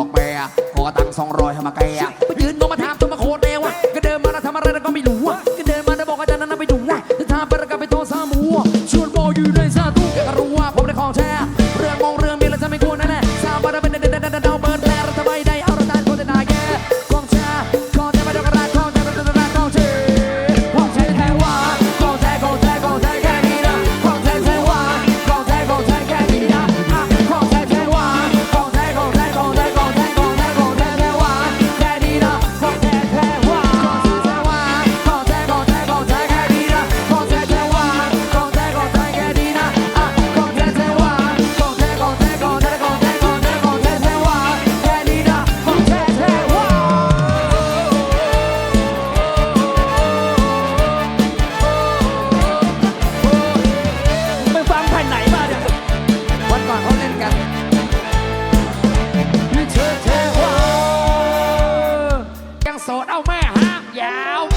ออกแปรขอตังค์สองร้อยให้มาแก out.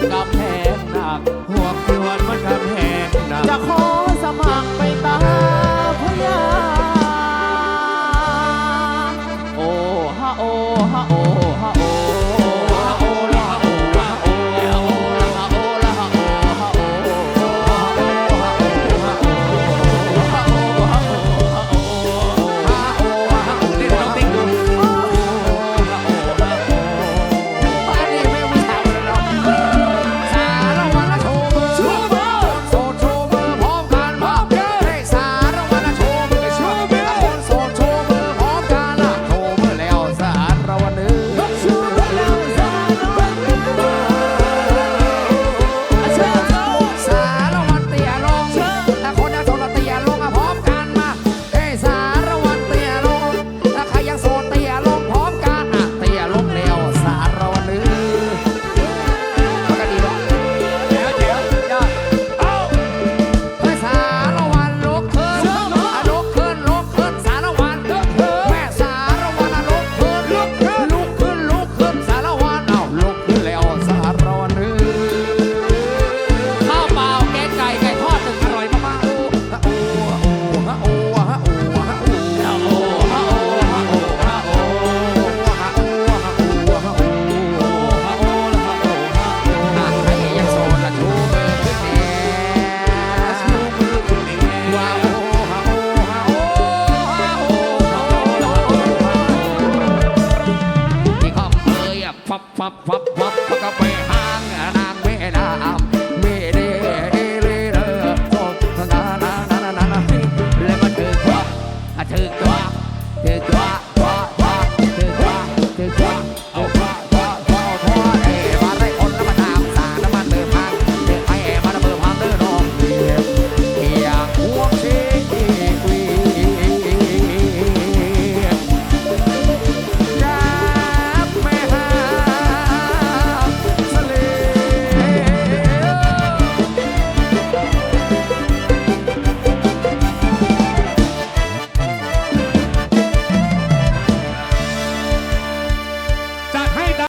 มันกำแพงหนัก หัวควนมันกำแพงหนัก จะขอสมัครไปตา